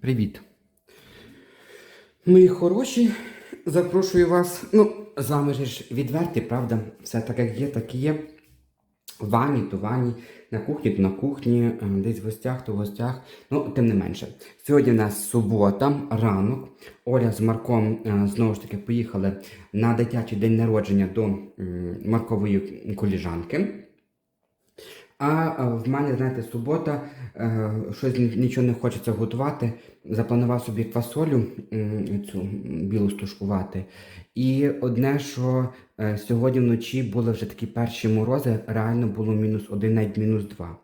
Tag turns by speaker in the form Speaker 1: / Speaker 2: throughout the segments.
Speaker 1: Привіт. Мої хороші, запрошую вас. Ну, з вами ж відверті, правда? Все так, як є, так і є. В ванні, то в ванні, на кухні, то на кухні, е, десь в гостях, то в гостях. Ну, тим не менше. Сьогодні в нас субота, ранок. Оля з Марком е, знову ж таки поїхали на дитячий день народження до Маркової коліжанки. А е, в мене, знаєте, субота, е, щось нічого не хочеться готувати. Запланував собі квасолю цю білу стушкувати. І одне, що е, сьогодні вночі були вже такі перші морози, реально було мінус один, навіть мінус два.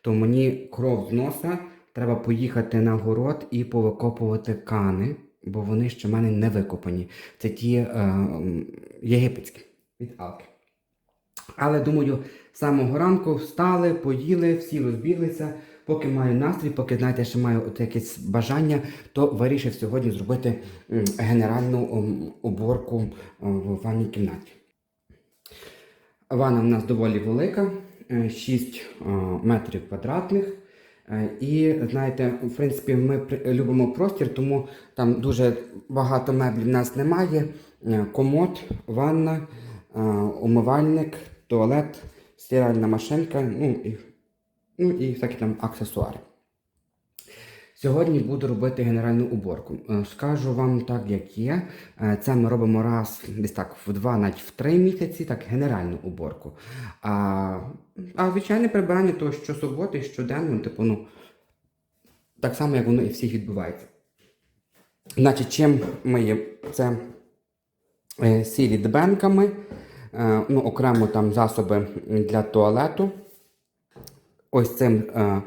Speaker 1: То мені кров з носа, треба поїхати на город і повикопувати кани, бо вони ще в мене не викопані. Це ті е, єгипетські від Алки. Але думаю, з самого ранку встали, поїли, всі розбіглися. Поки маю настрій, поки знаєте, ще маю от якесь бажання, то вирішив сьогодні зробити генеральну уборку в ванній кімнаті. Ванна в нас доволі велика, е, 6 е, метрів квадратних. Е, І знаєте, в принципі, ми любимо простір, тому там дуже багато меблів в нас немає. Е, Комод, ванна, е, умивальник, туалет, стиральна машинка, ну і, ну і всякі там аксесуари. Сьогодні буду робити генеральну уборку. Е, Скажу вам так, як є. Е, Це ми робимо раз десь так в два, навіть в три місяці, так генеральну уборку. А, а звичайне прибирання то щосуботи, щоденно, типу, ну, так само, як воно і всіх відбувається. Значить, чим ми є? Це е, сілі дбенками, ну, окремо там засоби для туалету. Ось цим е, е,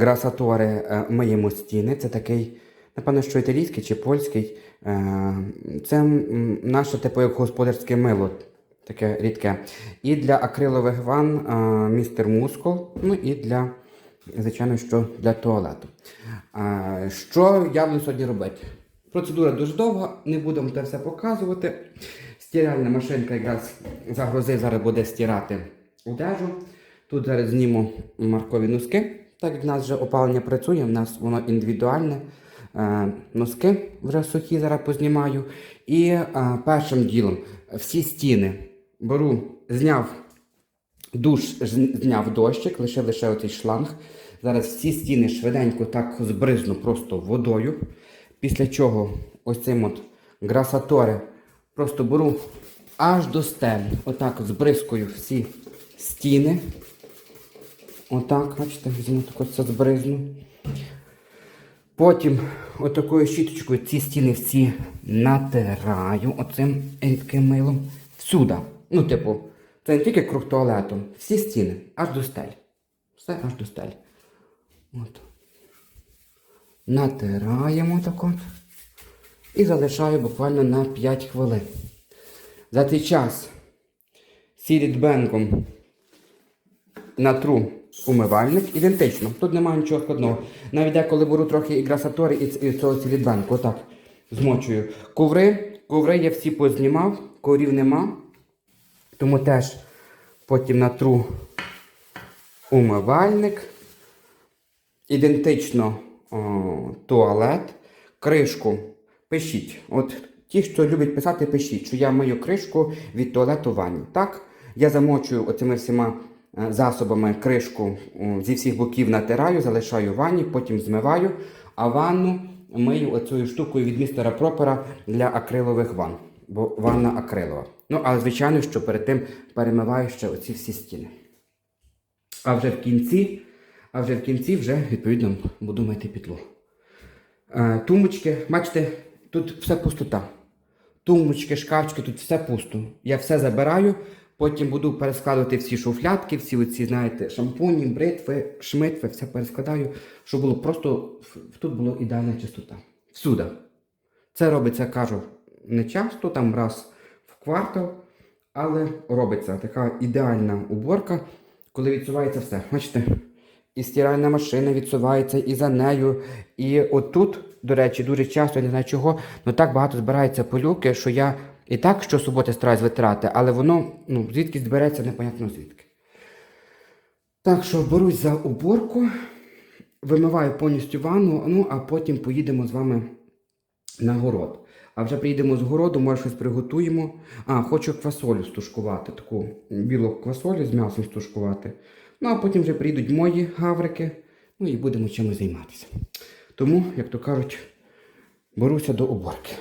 Speaker 1: грасатори е, миємо стіни. Це такий, напевно, що італійський чи польський. Е, це наше типу як господарське мило, таке рідке. І для акрилових ван е, містер Мускул, ну і для, звичайно, що для туалету. Е, що я буду сьогодні робити? Процедура дуже довга, не будемо це все показувати. Стиральна машинка якраз загрузив, зараз буде стирати одежу. Тут зараз зніму маркові носки. Так як в нас вже опалення працює, в нас воно індивідуальне. Е, носки вже сухі, зараз познімаю. І е, першим ділом всі стіни беру, зняв душ, зняв дощик, лишив лише оцей шланг. Зараз всі стіни швиденько так збризну просто водою. Після чого ось цим от грасатори просто беру аж до стелі. Отак от збризкую всі стіни. Отак, бачите, візьму так от збризну. Потім отакою щіточкою ці стіни всі натираю оцим рідким милом. Всюди. Ну, типу, це не тільки круг туалету, всі стіни, аж до стель. Все аж до стель. От. Натираємо так от. І залишаю буквально на 5 хвилин. За цей час сірідбенком натру умивальник ідентично. Тут немає нічого складного. Навіть деколи беру трохи і грасатори і, цього сілідбенку. Отак. Змочую. Коври. Коври я всі познімав, коврів нема. Тому теж потім натру умивальник. Ідентично о, туалет. Кришку пишіть. От ті, хто любить писати, пишіть, що я мию кришку від туалету ванні. Так, я замочую оцими всіма е, засобами кришку зі всіх боків натираю, залишаю ванні, потім змиваю, а ванну мию оцею штукою від містера Пропера для акрилових ванн. Бо ванна акрилова. Ну, але звичайно, що перед тим перемиваю ще оці всі стіни. А вже в кінці, а вже в кінці вже відповідно буду мити підлогу. Е, тумбочки, бачите, тут все пустота. Тумбочки, шкафчики, тут все пусто. Я все забираю, потім буду перескладувати всі шуфлятки, всі оці, знаєте, шампуні, бритви, шмитви, все перескладаю, щоб було просто тут була ідеальна чистота. Всюди. Це робиться, кажу, не часто, там раз в квартал, але робиться така ідеальна уборка, коли відсувається все. Бачите? І стиральна машина відсувається, і за нею. І отут, до речі, дуже часто, я не знаю чого, але так багато збирається пилюки, що я і так щосуботи стараюсь витирати, але воно ну, звідки збереться, непонятно звідки. Так що берусь за уборку. вимиваю повністю ванну, ну а потім поїдемо з вами на город. А вже приїдемо з городу, може щось приготуємо. А, хочу квасолю стушкувати, таку білу квасолю з м'ясом стушкувати. Ну, а потім вже прийдуть мої гаврики, ну і будемо чимось займатися. Тому, як то кажуть, беруся до уборки.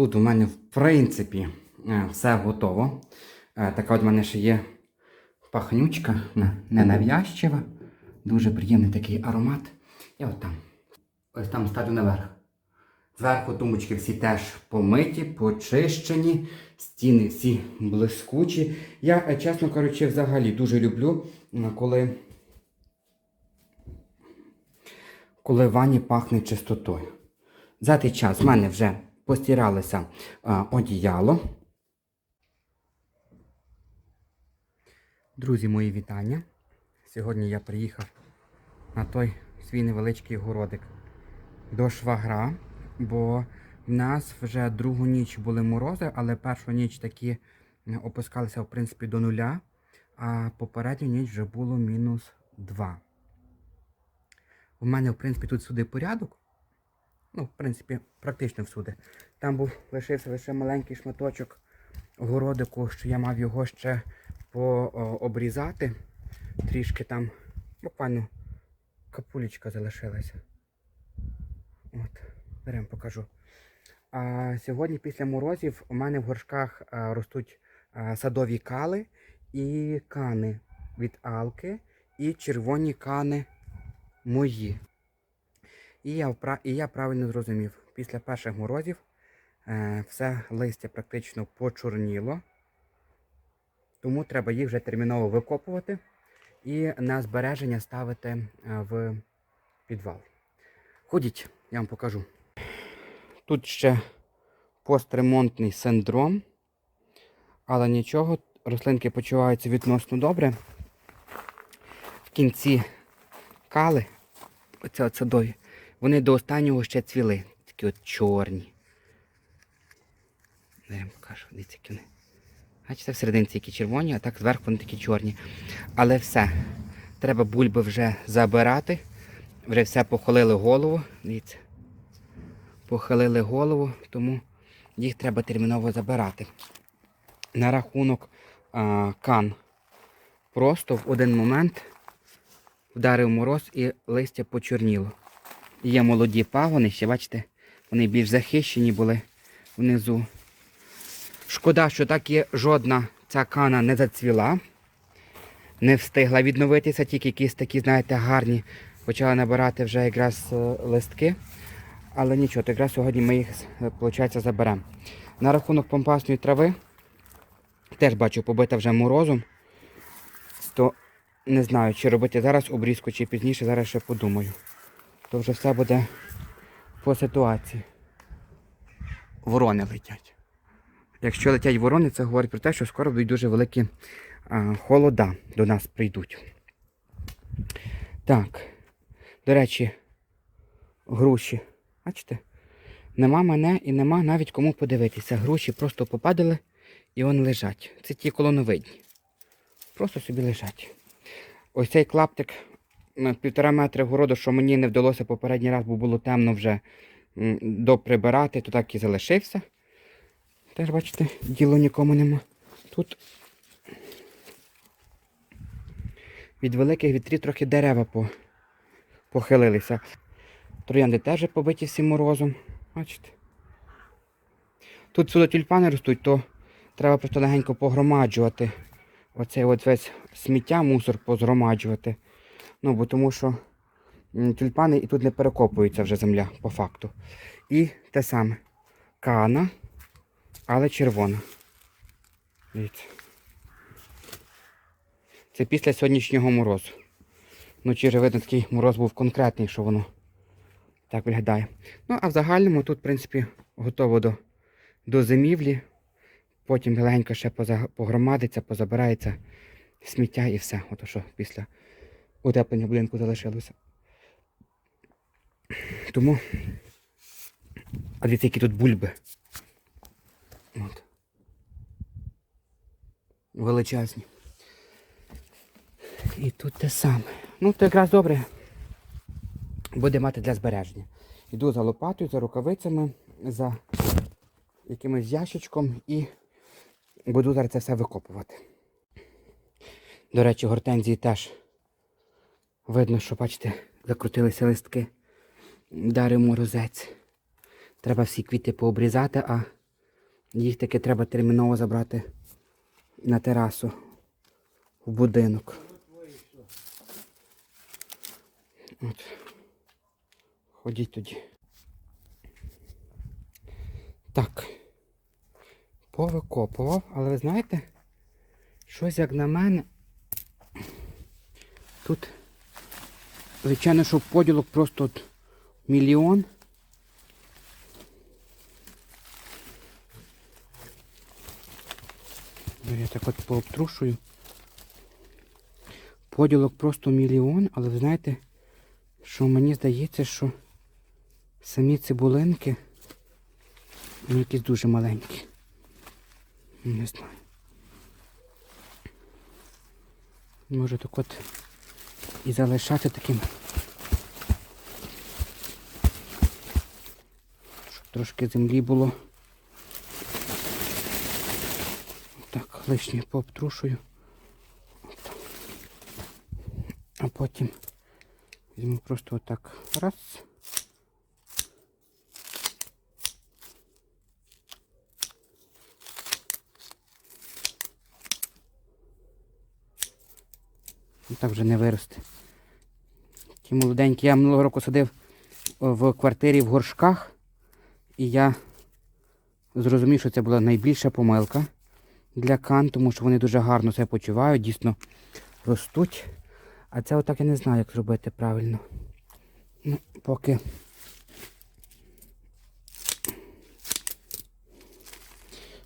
Speaker 1: Тут у мене, в принципі, е, все готово. Е, Така от в мене ще є пахнючка, ненав'язчива. Дуже приємний такий аромат. І от там. Ось там ставлю наверх. Зверху тумбочки всі теж помиті, почищені, стіни всі блискучі. Я, е, чесно кажучи, взагалі дуже люблю, коли, коли ванні пахне чистотою. За цей час в мене вже постиралося одіяло. Друзі, мої вітання. Сьогодні я приїхав на той свій невеличкий городик до швагра, бо в нас вже другу ніч були морози, але першу ніч такі опускалися в принципі до нуля, а попередню ніч вже було мінус 2. У мене, в принципі, тут сюди порядок. Ну, в принципі, практично всюди. Там був лишився лише маленький шматочок городику, що я мав його ще пообрізати. Трішки там буквально капулечка залишилася. От, беремо покажу. А сьогодні після морозів у мене в горшках а, ростуть а, садові кали і кани від алки, і червоні кани мої. І я, і я правильно зрозумів, після перших морозів е, все листя практично почорніло, тому треба їх вже терміново викопувати і на збереження ставити е, в підвал. Ходіть, я вам покажу. Тут ще постремонтний синдром, але нічого, рослинки почуваються відносно добре. В кінці кали, оце от садові, вони до останнього ще цвіли. Такі от чорні. Я покажу, дивіться, які вони. Бачите, всерединці які червоні, а так зверху вони такі чорні. Але все. Треба бульби вже забирати. Вже все похилили голову. Дивіться. Похилили голову, тому їх треба терміново забирати. На рахунок а, кан. Просто в один момент вдарив мороз і листя почорніло. Є молоді пагони, ще бачите, вони більш захищені були внизу. Шкода, що так і жодна ця кана не зацвіла, не встигла відновитися, тільки якісь такі, знаєте, гарні. Почали набирати вже якраз е, листки. Але нічого, то якраз сьогодні ми їх, виходить, заберемо. На рахунок помпасної трави, теж бачу, побита вже морозом. То не знаю, чи робити зараз обрізку, чи пізніше, зараз ще подумаю. То вже все буде по ситуації. Ворони летять. Якщо летять ворони, це говорить про те, що скоро будуть дуже великі холода до нас прийдуть. Так. До речі, груші. Бачите? Нема мене і нема навіть кому подивитися. Груші просто попадали і вони лежать. Це ті колоновидні. Просто собі лежать. Ось цей клаптик півтора метри городу, що мені не вдалося попередній раз, бо було темно вже доприбирати, то так і залишився. Теж, бачите, діло нікому нема. Тут від великих вітрів трохи дерева по, похилилися. Троянди теж побиті всім морозом. Бачите? Тут сюди тюльпани ростуть, то треба просто легенько погромаджувати. Оцей от весь сміття, мусор позгромаджувати. Ну, бо тому що тюльпани і тут не перекопується вже земля по факту. І те саме. Кана, але червона. Дивіться. Це після сьогоднішнього морозу. Вночі вже видно такий мороз був конкретний, що воно так виглядає. Ну, а в загальному тут, в принципі, готово до, до зимівлі. Потім легенько ще погромадиться, позабирається сміття і все. Ото що після утеплення будинку залишилося. Тому. А дивіться, які тут бульби. От. Величезні. І тут те саме. Ну, то якраз добре буде мати для збереження. Йду за лопатою, за рукавицями, за якимось ящичком і буду зараз це все викопувати. До речі, гортензії теж видно, що, бачите, закрутилися листки. Дари морозець. Треба всі квіти пообрізати, а їх таки треба терміново забрати на терасу в будинок. От. Ходіть тоді. Так. Повикопував, але ви знаєте, щось як на мене. Тут, звичайно, що поділок просто от мільйон. Ну, Я так от пообтрушую. Поділок просто мільйон, але ви знаєте, що мені здається, що самі цибулинки вони якісь дуже маленькі. Не знаю. Може так от і залишати таким. Щоб трошки землі було. Так, лишнє пообтрушую. А потім візьму просто отак раз. Так вже не виросте. Ті молоденькі. Я минулого року садив в квартирі в горшках. І я зрозумів, що це була найбільша помилка для кан, тому що вони дуже гарно себе почувають, дійсно ростуть. А це отак я не знаю, як зробити правильно. Ну, поки.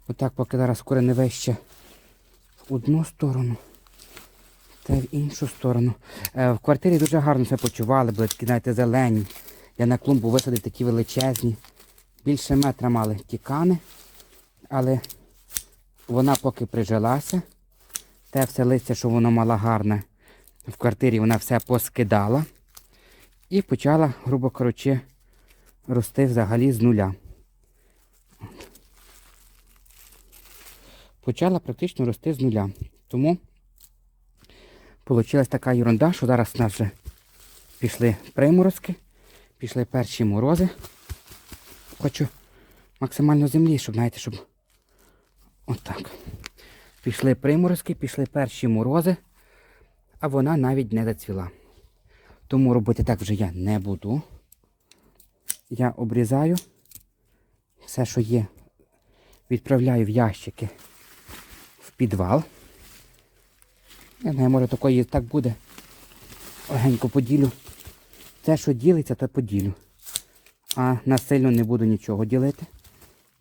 Speaker 1: Отак, поки зараз корени вище в одну сторону та в іншу сторону. Е, в квартирі дуже гарно себе почували, були такі, знаєте, зелені. Я на клумбу висадив такі величезні. Більше метра мали тікани, але вона поки прижилася. Те все листя, що воно мала гарне в квартирі, вона все поскидала. І почала, грубо кажучи, рости взагалі з нуля. Почала практично рости з нуля. Тому вийшла така ерунда, що зараз у нас вже пішли приморозки, пішли перші морози. Хочу максимально землі, щоб, знаєте, щоб. Отак. Пішли приморозки, пішли перші морози, а вона навіть не зацвіла. Тому робити так вже я не буду. Я обрізаю все, що є, відправляю в ящики в підвал. Я знаю, може такої так буде. Легенько поділю. Те, що ділиться, то поділю. А насильно не буду нічого ділити.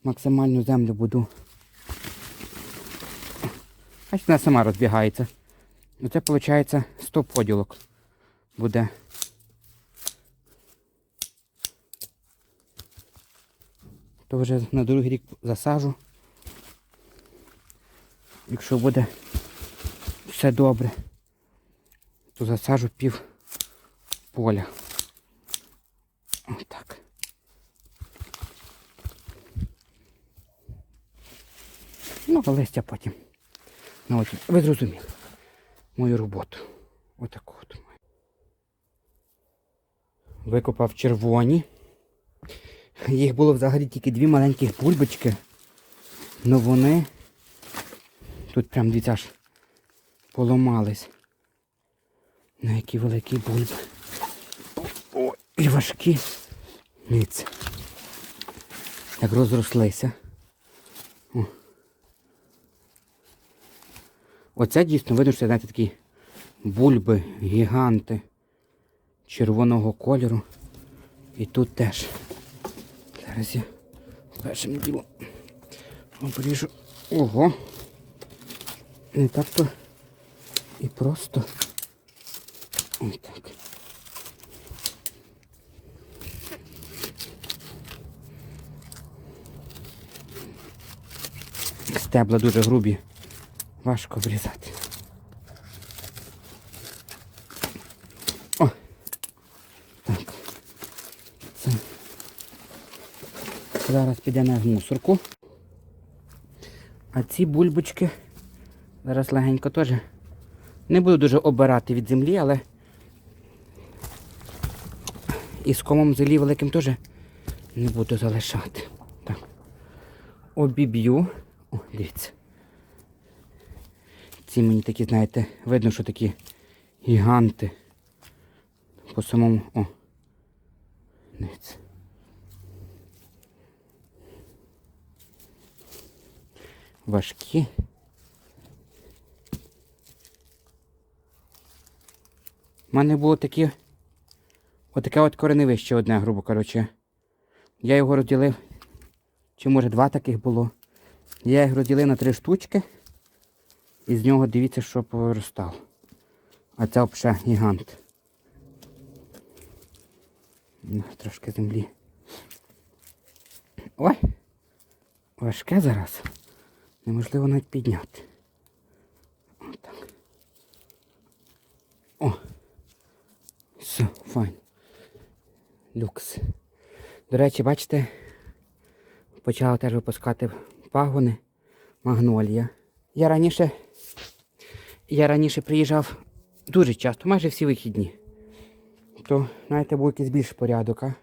Speaker 1: Максимальну землю буду. Бачите, вона сама розбігається. Оце виходить 100 поділок буде. То вже на другий рік засажу. Якщо буде все добре, то засажу пів поля. Отак. Ну, а листя потім. Ну, от, ви зрозуміли мою роботу. Отаку от. Викопав червоні. Їх було взагалі тільки дві маленьких бульбочки. Ну вони тут прям дивіться аж поламались. На які великі бульби. Ой, і важкі. Ніц. Як розрослися. О. Оце дійсно видно, що знаєте, такі бульби, гіганти червоного кольору. І тут теж. Зараз я першим ділом обріжу. Ого. Не так то і просто. Ось так. Стебла дуже грубі. Важко обрізати. О! Так. Це. Зараз підемо в мусорку. А ці бульбочки зараз легенько теж. Не буду дуже обирати від землі, але і з комом землі великим теж не буду залишати. Так. Обіб'ю. О, дивіться. Ці мені такі, знаєте, видно, що такі гіганти. По самому... О. Дивіться. Важкі. У мене було такі. Отаке от кореневище одне, грубо кажучи. Я його розділив. Чи може два таких було. Я їх розділив на три штучки. І з нього дивіться, що повиростало. А це взагалі гігант. Трошки землі. Ой! Важке зараз. Неможливо навіть підняти. Отак. О! Все, файн. Люкс. До речі, бачите, почала теж випускати пагони магнолія. Я раніше я раніше приїжджав дуже часто, майже всі вихідні. То, знаєте, був якийсь більш порядок, а?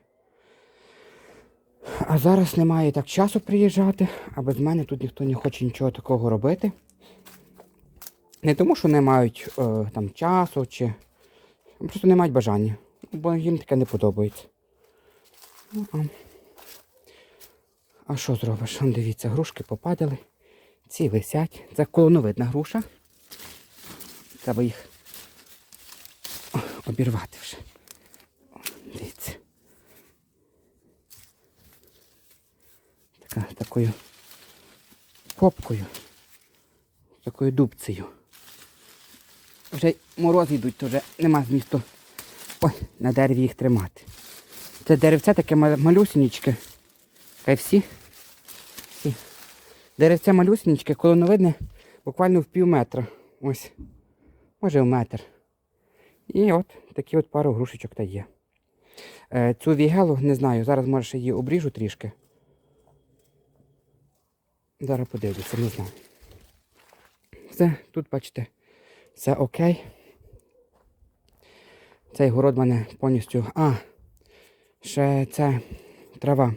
Speaker 1: А зараз немає так часу приїжджати, а без мене тут ніхто не хоче нічого такого робити. Не тому, що не мають е, там часу чи просто не мають бажання, бо їм таке не подобається. Ну, а. що зробиш? Дивіться, грушки попадали. Ці висять. Це колоновидна груша. Треба їх обірвати вже. Дивіться. Така, такою попкою. Такою дубцею. Вже морози йдуть, то вже нема змісту ой, на дереві їх тримати. Це деревце таке ма- малюсінечке. Хай всі. всі. Деревце малюсінечке, колоновидне буквально в пів метра. Ось. Може в метр. І от такі от пару грушечок та є. Е, цю вігелу не знаю, зараз може ще її обріжу трішки. Зараз подивлюся, не знаю. Все, тут бачите, все окей. Цей город в мене повністю. А, ще це трава.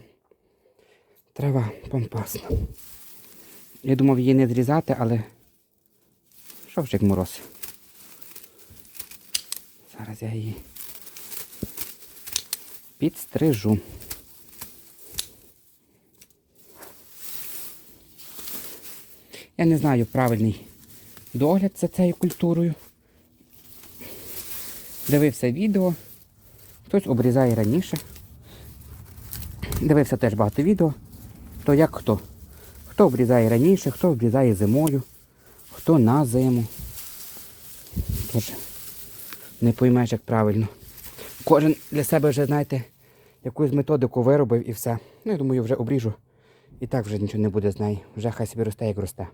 Speaker 1: Трава помпасна. Я думав її не зрізати, але як мороз. Зараз я її підстрижу. Я не знаю правильний догляд за цією культурою. Дивився відео. Хтось обрізає раніше. Дивився теж багато відео. То як хто? Хто обрізає раніше, хто обрізає зимою, хто на зиму. Тож не поймеш, як правильно. Кожен для себе вже, знаєте, якусь методику виробив і все. Ну, я думаю, вже обріжу. І так вже нічого не буде з нею. Вже хай собі росте, як росте.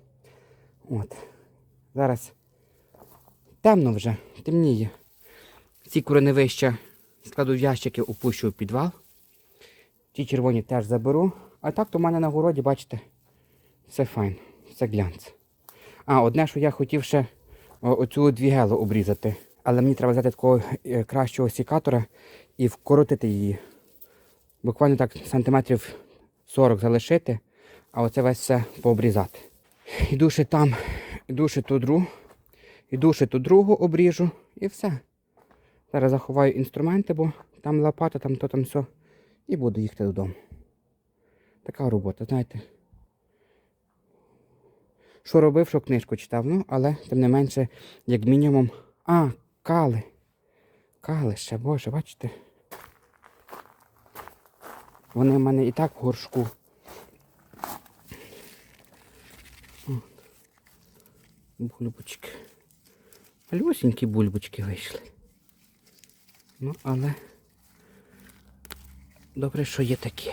Speaker 1: От. Зараз темно вже, темніє. Ці кореневища складу в ящики, опущу в підвал. Ті червоні теж заберу. А так то в мене на городі, бачите, все файн, все глянц. А, одне, що я хотів ще оцю двігелу обрізати. Але мені треба взяти такого е, кращого сікатора і вкоротити її. Буквально так сантиметрів 40 залишити, а оце весь все пообрізати. Іду ще там, іду ще ту другу, іду ще ту другу обріжу і все. Зараз заховаю інструменти, бо там лопата, там то там все. І буду їхати додому. Така робота, знаєте. Що робив, що книжку читав, ну, але тим не менше, як мінімум. А, кали. Кали ще, боже, бачите. Вони в мене і так в горшку. Бульбочки. Малюсенькі бульбочки вийшли. Ну, але добре, що є такі.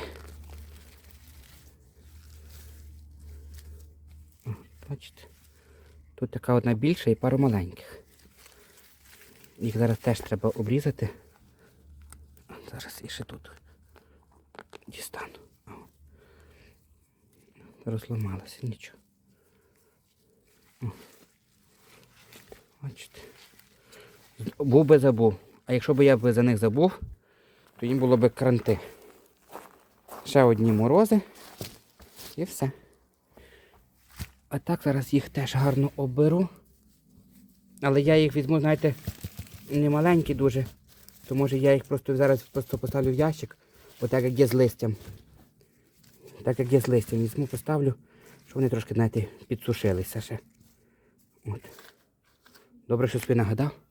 Speaker 1: О, бачите? Тут така одна більша і пару маленьких. Їх зараз теж треба обрізати. Зараз і ще тут дістану. О. Розламалося, нічого. Бачите. Був би забув. А якщо б я б за них забув, то їм було б кранти. Ще одні морози і все. А так зараз їх теж гарно оберу. Але я їх візьму, знаєте, не маленькі дуже. То може я їх просто зараз просто поставлю в ящик, отак як є з листям. Так як є з листям. Візьму, поставлю, щоб вони трошки, знаєте, підсушилися ще. От. Добре, що собі нагадав.